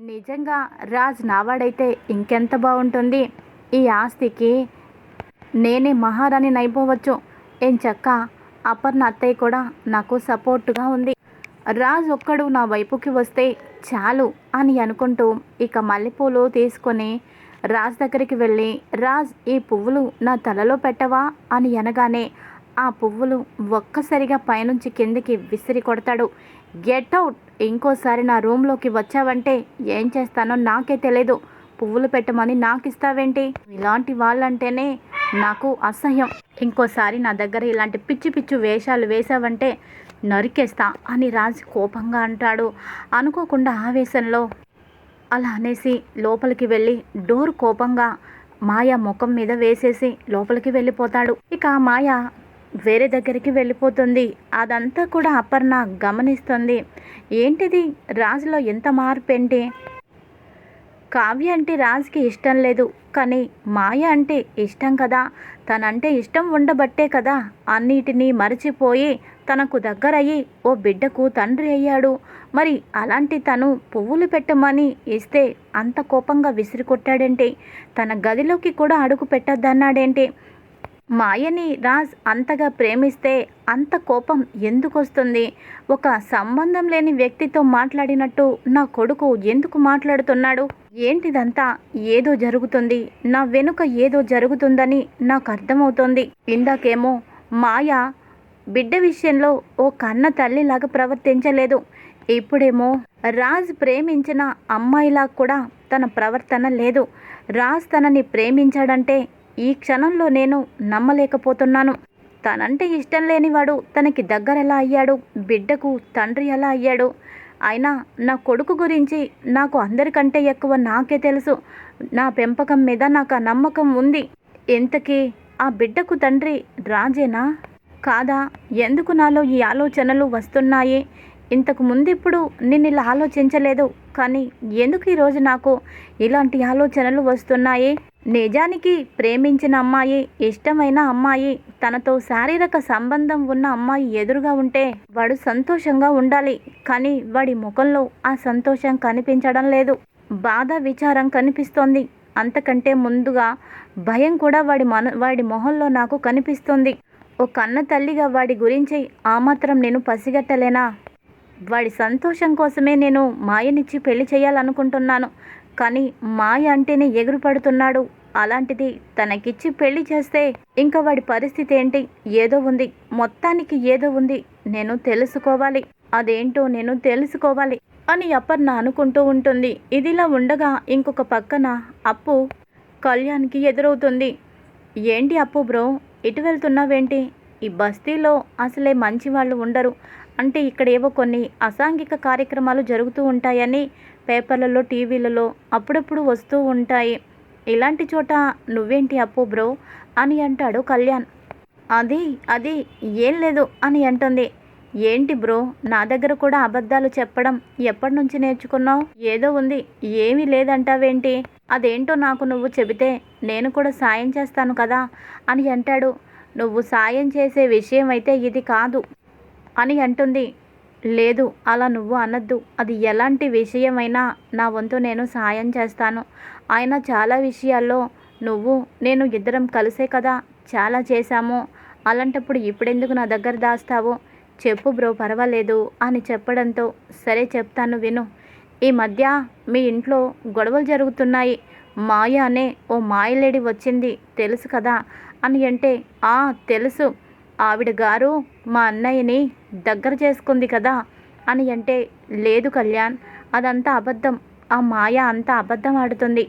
నిజంగా రాజ్ నావాడైతే ఇంకెంత బాగుంటుంది? ఈ ఆస్తికి నేనే మహారాణి నైపోవచ్చు ఏం చక్క? అపర్ణ అత్తయ్య కూడా నాకు సపోర్టుగా ఉంది. రాజ్ ఒక్కడు నా వైపుకి వస్తే చాలు అని అనుకుంటూ ఇక మల్లెపూలు తీసుకొని రాజ్ దగ్గరికి వెళ్ళి రాజ్ ఈ పువ్వులు నా తలలో పెట్టవా? అని అనగానే ఆ పువ్వులు ఒక్కసారిగా పైనుంచి కిందికి విసిరి కొడతాడు. Get out! ఇంకోసారి నా రూమ్లోకి వచ్చావంటే ఏం చేస్తానో నాకే తెలియదు పువ్వులు పెట్టమని నాకు ఇస్తావేంటి ఇలాంటి వాళ్ళంటేనే నాకు అసహ్యం. ఇంకోసారి నా దగ్గర ఇలాంటి పిచ్చి పిచ్చి వేషాలు వేశావంటే నరికేస్తా అని రాజు కోపంగా అంటాడు. అనుకోకుండా ఆవేశంలో అలా అనేసి లోపలికి వెళ్ళి డోర్ కోపంగా మాయ ముఖం మీద వేసేసి లోపలికి వెళ్ళిపోతాడు. ఇక మాయ వేరే దగ్గరికి వెళ్ళిపోతుంది. అదంతా కూడా అపర్ణ గమనిస్తుంది. ఏంటిది? రాజులో ఎంత మార్పు ఏంటి కావ్య అంటే రాజుకి ఇష్టం లేదు. కానీ మాయ అంటే ఇష్టం కదా? తనంటే ఇష్టం ఉండబట్టే కదా? అన్నిటినీ మరచిపోయి తనకు దగ్గరయ్యి ఓ బిడ్డకు తండ్రి అయ్యాడు. మరి అలాంటి తను పువ్వులు పెట్టమని ఇస్తే అంత కోపంగా విసిరికొట్టాడేంటి? తన గదిలోకి కూడా అడుగు పెట్టద్దన్నాడేంటి? మాయని రాజ్ అంతగా ప్రేమిస్తే అంత కోపం ఎందుకు వస్తుంది ఒక సంబంధం లేని వ్యక్తితో మాట్లాడినట్టు నా కొడుకు ఎందుకు మాట్లాడుతున్నాడు? ఏంటిదంతా? ఏదో జరుగుతుంది. నా వెనుక ఏదో జరుగుతుందని నాకు అర్థమవుతోంది ఇందాకేమో మాయ బిడ్డ విషయంలో ఓ కన్న తల్లిలాగా ప్రవర్తించలేదు. ఇప్పుడేమో రాజ్ ప్రేమించిన అమ్మాయిలా కూడా తన ప్రవర్తన లేదు. రాజ్ తనని ప్రేమించాడంటే ఈ క్షణంలో నేను నమ్మలేకపోతున్నాను. తనంటే ఇష్టం లేనివాడు తనకి దగ్గర ఎలా అయ్యాడు? బిడ్డకు తండ్రి ఎలా అయ్యాడు? అయినా నా కొడుకు గురించి నాకు అందరికంటే ఎక్కువ నాకే తెలుసు. నా పెంపకం మీద నాకు ఆ నమ్మకం ఉంది. ఇంతకీ ఆ బిడ్డకు తండ్రి రాజేనా? కాదా? ఎందుకు నాలో ఈ ఆలోచనలు వస్తున్నాయి? ఇంతకు ముందెప్పుడు నేను ఇలా ఆలోచించలేదు. కానీ ఎందుకు ఈరోజు నాకు ఇలాంటి ఆలోచనలు వస్తున్నాయి? నిజానికి ప్రేమించిన అమ్మాయి ఇష్టమైన అమ్మాయి తనతో శారీరక సంబంధం ఉన్న అమ్మాయి ఎదురుగా ఉంటే వాడు సంతోషంగా ఉండాలి. కానీ వాడి ముఖంలో ఆ సంతోషం కనిపించడం లేదు. బాధ విచారం కనిపిస్తోంది. అంతకంటే ముందుగా భయం కూడా వాడి మన వాడి మొహంలో నాకు కనిపిస్తుంది. ఓ కన్న తల్లిగా వాడి గురించి ఆ మాత్రం నేను పసిగట్టలేనా? వాడి సంతోషం కోసమే నేను మాయనిచ్చి పెళ్ళి చేయాలనుకుంటున్నాను. కానీ మాయ అంటేనే ఎగురు పడుతున్నాడు. అలాంటిది తనకిచ్చి పెళ్ళి చేస్తే ఇంకా వాడి పరిస్థితి ఏంటి? ఏదో ఉంది. మొత్తానికి ఏదో ఉంది. నేను తెలుసుకోవాలి. అదేంటో నేను తెలుసుకోవాలి అని అపర్ణ అనుకుంటూ ఉంటుంది. ఇదిలా ఉండగా ఇంకొక పక్కన అప్పు కళ్యాణ్కి ఎదురవుతుంది. ఏంటి అప్పు బ్రో? ఇటు వెళ్తున్నావేంటి? ఈ బస్తీలో అసలే మంచి వాళ్ళు ఉండరు. అంటే ఇక్కడ ఏవో కొన్ని అసాంఘిక కార్యక్రమాలు జరుగుతూ ఉంటాయని పేపర్లలో టీవీలలో అప్పుడప్పుడు వస్తూ ఉంటాయి. ఇలాంటి చోట నువ్వేంటి అప్పు బ్రో? అని అంటాడు కళ్యాణ్. అది అది ఏం లేదు అని అంటుంది. ఏంటి బ్రో? నా దగ్గర కూడా అబద్ధాలు చెప్పడం ఎప్పటి నుంచి నేర్చుకున్నావు? ఏదో ఉంది ఏమీ లేదంటావేంటి? అదేంటో నాకు నువ్వు చెబితే నేను కూడా సాయం చేస్తాను కదా అని అంటాడు. నువ్వు సాయం చేసే విషయం అయితే ఇది కాదు. అని అంటుంది. లేదు అలా నువ్వు అనద్దు. అది ఎలాంటి విషయమైనా నా వంతు నేను సాయం చేస్తాను. ఆయన చాలా విషయాల్లో నువ్వు నేను ఇద్దరం కలిసే కదా చాలా చేశాము. అలాంటప్పుడు ఇప్పుడెందుకు నా దగ్గర దాస్తావు? చెప్పు బ్రో పర్వాలేదు అని చెప్పడంతో సరే చెప్తాను విను. ఈ మధ్య మీ ఇంట్లో గొడవలు జరుగుతున్నాయి. మాయ అనే ఓ మాయలేడి వచ్చింది తెలుసు కదా అని అంటే ఆ తెలుసు. ఆవిడ గారు మా అన్నయ్యని దగ్గర చేసుకుంది కదా అని అంటే లేదు కళ్యాణ్ అదంతా అబద్ధం. ఆ మాయ అంతా అబద్ధం ఆడుతుంది.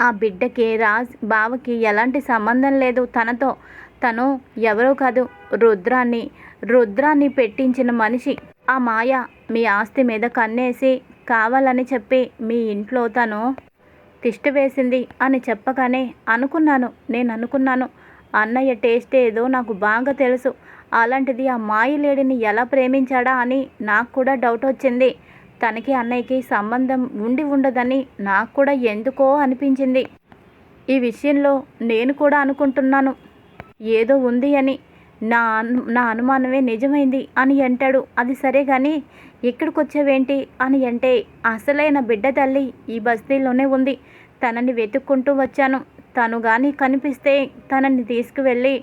ఆ బిడ్డకి రాజ్ బావకి ఎలాంటి సంబంధం లేదు తనతో. తను ఎవరో కాదు రుద్రాన్ని రుద్రాన్ని పెట్టించిన మనిషి. ఆ మాయ మీ ఆస్తి మీద కన్నేసి కావాలని చెప్పి మీ ఇంట్లో తను తిష్ట వేసింది అని చెప్పగానే అనుకున్నాను నేను అనుకున్నాను. అన్నయ్య టేస్ట్ ఏదో నాకు బాగా తెలుసు. అలాంటిది ఆ మాయలేడిని ఎలా ప్రేమించాడా అని నాకు కూడా డౌట్ వచ్చింది. తనకి అన్నయ్యకి సంబంధం ఉండి ఉండదని నాకు కూడా ఎందుకో అనిపించింది. ఈ విషయంలో నేను కూడా అనుకుంటున్నాను. ఏదో ఉంది అని. నా అను నా అనుమానమే నిజమైంది అని అంటాడు. అది సరే కానీ ఇక్కడికి వచ్చావేంటి అని అంటే అసలైన బిడ్డ తల్లి ఈ బస్తీలోనే ఉంది. తనని వెతుక్కుంటూ వచ్చాను. తను కానీ కనిపిస్తే తనని తీసుకువెళ్ళి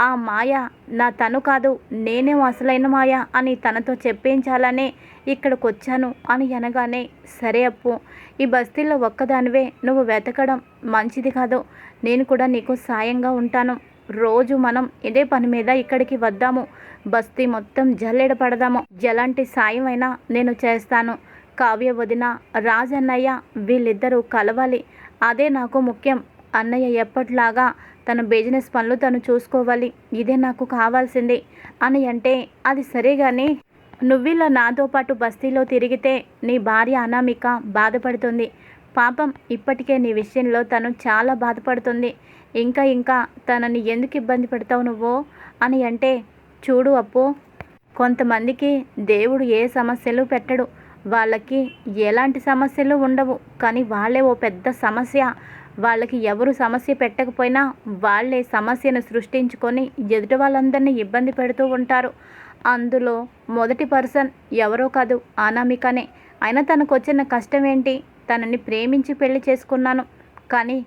ఆ మాయ నా తను కాదు నేనే అసలైన మాయ అని తనతో చెప్పించాలనే ఇక్కడికి వచ్చాను అని అనగానే సరే అప్పు ఈ బస్తీలో ఒక్కదానివే నువ్వు వెతకడం మంచిది కాదు. నేను కూడా నీకు సాయంగా ఉంటాను. రోజు మనం ఇదే పని మీద ఇక్కడికి వద్దాము. బస్తీ మొత్తం జల్లెడ పడదాము. జలాంటి సాయం అయినా నేను చేస్తాను. కావ్య వదిన రాజన్నయ్య వీళ్ళిద్దరూ కలవాలి. అదే నాకు ముఖ్యం. అన్నయ్య ఎప్పట్లాగా తన బిజినెస్ పనులు తను చూసుకోవాలి. ఇదే నాకు కావాల్సింది. అని అంటే అది సరే కానీ నువ్విలా నాతో పాటు బస్తీలో తిరిగితే నీ భార్య అనామిక బాధపడుతుంది. పాపం ఇప్పటికే నీ విషయంలో తను చాలా బాధపడుతుంది. ఇంకా ఇంకా తనని ఎందుకు ఇబ్బంది పెడతావు నువ్వు? అని అంటే చూడు అప్పు కొంతమందికి దేవుడు ఏ సమస్యలు పెట్టడు. వాళ్ళకి ఎలాంటి సమస్యలు ఉండవు. కానీ వాళ్ళే ఓ పెద్ద సమస్య. వాళ్ళకి ఎవరు సమస్య పెట్టకపోయినా వాళ్ళే సమస్యను సృష్టించుకొని ఎదుటి వాళ్ళందరినీ ఇబ్బంది పెడుతూ ఉంటారు. అందులో మొదటి పర్సన్ ఎవరో కాదు అనామికనే. అయినా తనకు వచ్చిన కష్టం ఏంటి తనని ప్రేమించి పెళ్ళి చేసుకున్నాను. కానీ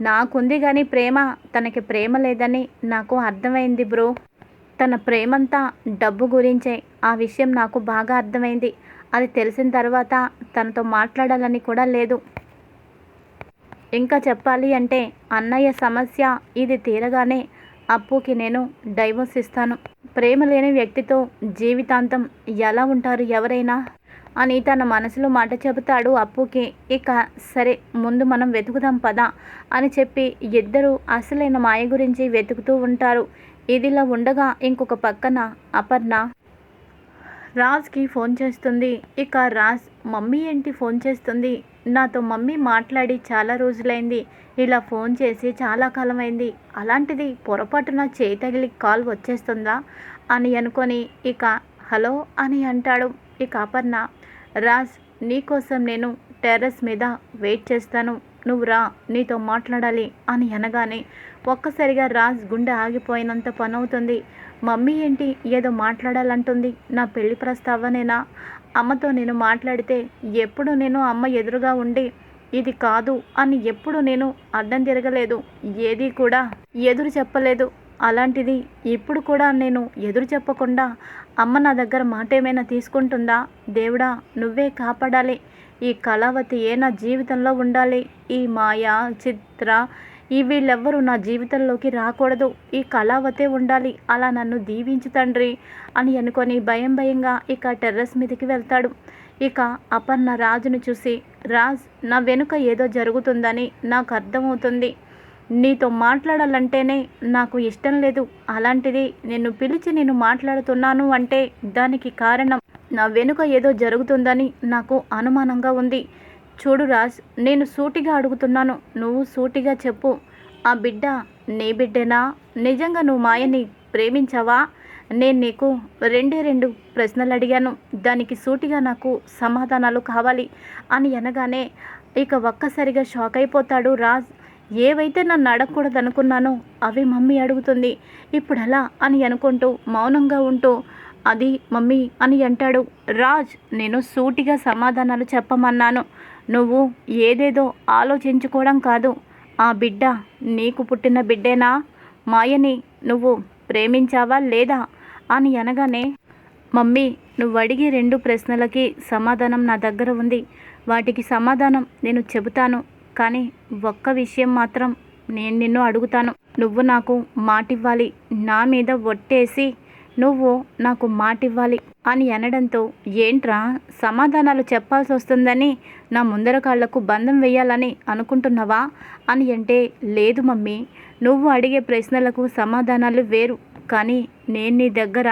నాకుంది కానీ ప్రేమ తనకి ప్రేమ లేదని నాకు అర్థమైంది బ్రో. తన ప్రేమంతా డబ్బు గురించే. ఆ విషయం నాకు బాగా అర్థమైంది. అది తెలిసిన తర్వాత తనతో మాట్లాడాలని కూడా లేదు. ఇంకా చెప్పాలి అంటే అన్నయ్య సమస్య ఇది తీరగానే అప్పుకి నేను డైవోర్స్ ఇస్తాను. ప్రేమ లేని వ్యక్తితో జీవితాంతం ఎలా ఉంటారు ఎవరైనా? అని తన మనసులో మాట చెబుతాడు అప్పుకి. ఇక సరే ముందు మనం వెతుకుదాం పదా అని చెప్పి ఇద్దరు అసలైన మాయ గురించి వెతుకుతూ ఉంటారు. ఇదిలా ఉండగా ఇంకొక పక్కన అపర్ణ రాజ్కి ఫోన్ చేస్తుంది. ఇక రాజ్ మమ్మీ ఏంటి ఫోన్ చేస్తుంది? నాతో మమ్మీ మాట్లాడి చాలా రోజులైంది. ఇలా ఫోన్ చేసి చాలా కాలమైంది. అలాంటిది పొరపాటున చేయి తగిలి కాల్ వచ్చేస్తుందా? అని అనుకొని ఇక హలో అని అంటాడు. ఇక అపర్ణ రాజ్ నీకోసం నేను టెర్రస్ మీద వెయిట్ చేస్తాను. నువ్వు రా నీతో మాట్లాడాలి అని అనగానే ఒక్కసారిగా రాజ్ గుండె ఆగిపోయినంత పనవుతుంది. మమ్మీ ఏంటి ఏదో మాట్లాడాలంటుంది? నా పెళ్ళి ప్రస్తావనేనా? అమ్మతో నేను మాట్లాడితే ఎప్పుడు నేను అమ్మ ఎదురుగా ఉండి ఇది కాదు అని ఎప్పుడు నేను అడ్డం తిరగలేదు ఏది కూడా ఎదురు చెప్పలేదు. అలాంటిది ఇప్పుడు కూడా నేను ఎదురు చెప్పకుండా అమ్మ నా దగ్గర మాట ఏమైనా తీసుకుంటుందా? దేవుడా నువ్వే కాపాడాలి. ఈ కళావతి ఏ నా జీవితంలో ఉండాలి? ఈ మాయ చిత్ర ఈ వీళ్ళెవ్వరూ నా జీవితంలోకి రాకూడదు. ఈ కళావతే ఉండాలి. అలా నన్ను దీవించు తండ్రి అని అనుకొని భయం భయంగా ఇక టెర్రస్ మీదకి వెళ్తాడు. ఇక అపర్ణ రాజును చూసి రాజ్ నా వెనుక ఏదో జరుగుతుందని నాకు అర్థమవుతుంది. నీతో మాట్లాడాలంటేనే నాకు ఇష్టం లేదు. అలాంటిది నిన్ను పిలిచి నేను మాట్లాడుతున్నాను అంటే దానికి కారణం నా వెనుక ఏదో జరుగుతుందని నాకు అనుమానంగా ఉంది. చూడు రాజ్ నేను సూటిగా అడుగుతున్నాను. నువ్వు సూటిగా చెప్పు. ఆ బిడ్డ నీ బిడ్డేనా? నిజంగా నువ్వు మాయని ప్రేమించావా? నేను నీకు రెండే రెండు ప్రశ్నలు అడిగాను దానికి సూటిగా నాకు సమాధానాలు కావాలి అని అనగానే ఇక ఒక్కసారిగా షాక్ అయిపోతాడు రాజ్. ఏవైతే నన్ను అడగకూడదు అనుకున్నానో అవి మమ్మీ అడుగుతుంది. ఇప్పుడు అలా అని అనుకుంటూ మౌనంగా ఉంటూ అది మమ్మీ అని అంటాడు. రాజ్ నేను సూటిగా సమాధానాలు చెప్పమన్నాను. నువ్వు ఏదేదో ఆలోచించుకోవడం కాదు. ఆ బిడ్డ నీకు పుట్టిన బిడ్డేనా? మాయని నువ్వు ప్రేమించావా లేదా? అని అనగానే మమ్మీ నువ్వు అడిగే రెండు ప్రశ్నలకి సమాధానం నా దగ్గర ఉంది. వాటికి సమాధానం నేను చెబుతాను. కానీ ఒక్క విషయం మాత్రం నేను నిన్ను అడుగుతాను. నువ్వు నాకు మాటివ్వాలి. నా మీద ఒట్టేసి నువ్వు నాకు మాటివ్వాలి అని అనడంతో ఏంట్రా సమాధానాలు చెప్పాల్సి వస్తుందని నా ముందర కాళ్ళకు బంధం వేయాలని అనుకుంటున్నావా అని అంటే లేదు మమ్మీ. నువ్వు అడిగే ప్రశ్నలకు సమాధానాలు వేరు. కానీ నేను నీ దగ్గర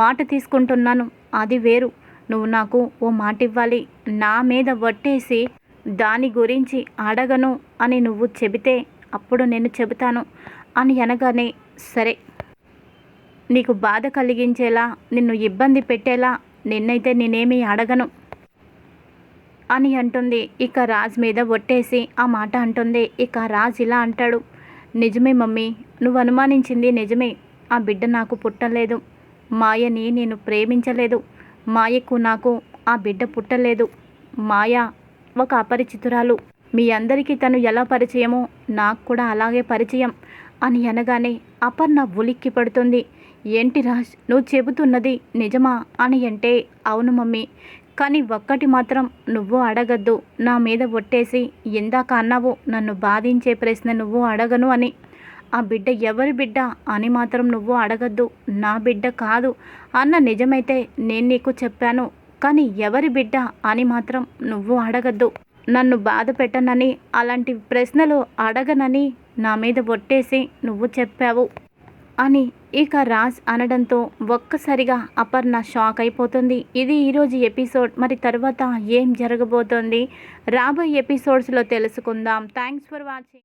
మాట తీసుకుంటున్నాను. అది వేరు. నువ్వు నాకు ఓ మాట ఇవ్వాలి నా మీద వట్టేసి దాని గురించి అడగను అని నువ్వు చెబితే అప్పుడు నేను చెబుతాను అని అనగానే సరే. నీకు బాధ కలిగించేలా నిన్ను ఇబ్బంది పెట్టేలా నిన్నైతే నేనేమీ అడగను. అని అంటుంది. ఇక రాజ్ మీద ఒట్టేసి ఆ మాట అంటుంది. ఇక రాజ్ ఇలా అంటాడు. నిజమే మమ్మీ నువ్వు అనుమానించింది నిజమే. ఆ బిడ్డ నాకు పుట్టలేదు. మాయని నేను ప్రేమించలేదు. మాయకు నాకు ఆ బిడ్డ పుట్టలేదు. మాయ ఒక అపరిచితురాలు. మీ అందరికీ తను ఎలా పరిచయమో నాకు కూడా అలాగే పరిచయం. అని అనగానే అపర్ణ ఉలిక్కి పడుతుంది ఏంటి రాజ్? నువ్వు చెబుతున్నది నిజమా అని అంటే అవును మమ్మీ. కానీ ఒక్కటి మాత్రం నువ్వు అడగద్దు. నా మీద ఒట్టేసి ఇందాక అన్నావు నన్ను బాధించే ప్రశ్న నువ్వు అడగను అని. ఆ బిడ్డ ఎవరి బిడ్డ అని మాత్రం నువ్వు అడగద్దు. నా బిడ్డ కాదు. అన్న నిజమైతే నేను నీకు చెప్పాను. కానీ ఎవరి బిడ్డ అని మాత్రం నువ్వు అడగద్దు. నన్ను బాధ పెట్టనని అలాంటి ప్రశ్నలు అడగనని నా మీద ఒట్టేసి నువ్వు చెప్పావు అని ఇక రాజ్ అనడంతో ఒక్కసారిగా అపర్ణ షాక్ అయిపోతుంది. ఇది ఈరోజు ఎపిసోడ్. మరి తర్వాత ఏం జరగబోతోంది? రాబోయే ఎపిసోడ్స్లో తెలుసుకుందాం. Thanks for watching